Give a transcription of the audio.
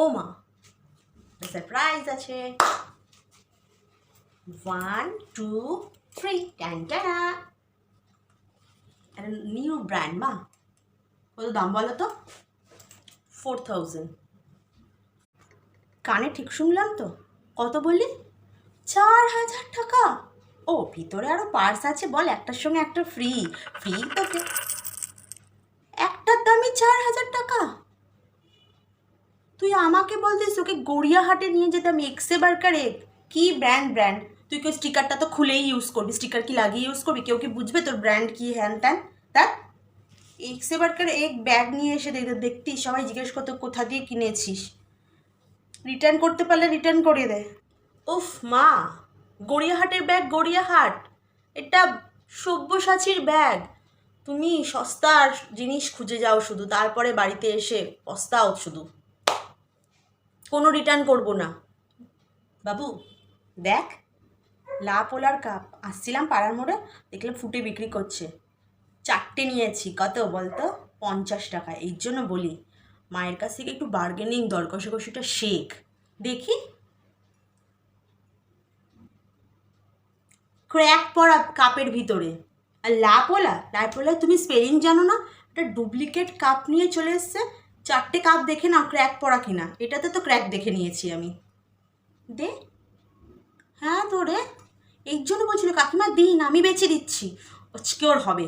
ও মা সারপ্রাইজ আছে। One two three ট্যান ট্যানা একটা নিউ ব্র্যান্ড মা। কত দাম বলো তো? ফোর থাউজেন্ড কানে ঠিক শুনলাম তো? কত বললি? চার হাজার টাকা। ও, ভিতরে আরও পার্স আছে, বল একটার সঙ্গে একটা ফ্রি ফ্রি তোকে একটার দামই চার হাজার টাকা আমাকে বলতিস ওকে গড়িয়াহাটে নিয়ে যেতাম এক্সে বার্কার এক কি ব্র্যান্ড ব্র্যান্ড তুই কেউ স্টিকারটা তো খুলেই ইউজ করবি স্টিকার কি লাগিয়ে ইউজ করবি? কেউ কি বুঝবে তোর ব্র্যান্ড কি, হ্যান ত্যান? তার এক্সে বার্কার এক ব্যাগ নিয়ে এসে দেখ দেখতি, সবাই জিজ্ঞেস করতো, কোথা দিয়ে কিনেছিস? রিটার্ন করতে পারলে রিটার্ন করে দে। উফ, মা! গড়িয়াহাটের ব্যাগ গড়িয়াহাট! এটা সব্যসাচীর ব্যাগ তুমি সস্তার জিনিস খুঁজে যাও শুধু, তারপরে বাড়িতে এসে পস্তাও শুধু। কোনো রিটার্ন করব না। বাবু, দেখ, লাপোলার কাপ আসছিলাম পাড়ার মোড়ে, দেখলাম ফুটে বিক্রি করছে। চারটে নিয়েছি, কত বলতো? পঞ্চাশ টাকা এই জন্য বলি। মায়ের কাছ থেকে একটু বার্গেনিং দর কষাকষিটা শেখ। দেখি। ক্র্যাক পড়া কাপের ভিতরে। আর লাপোলা লাপোলা, তুমি স্পেলিং জানো না? একটা ডুপ্লিকেট কাপ নিয়ে চলে এসছে। চারটে কাপ দেখে না ক্র্যাক পড়া কিনা। এটাতে তো ক্র্যাক দেখে নিয়েছি আমি। দে। হ্যাঁ তো রে। এই জন্য বলছিল কাকিমা, দিন আমি বেছে দিচ্ছি। ওর হবে।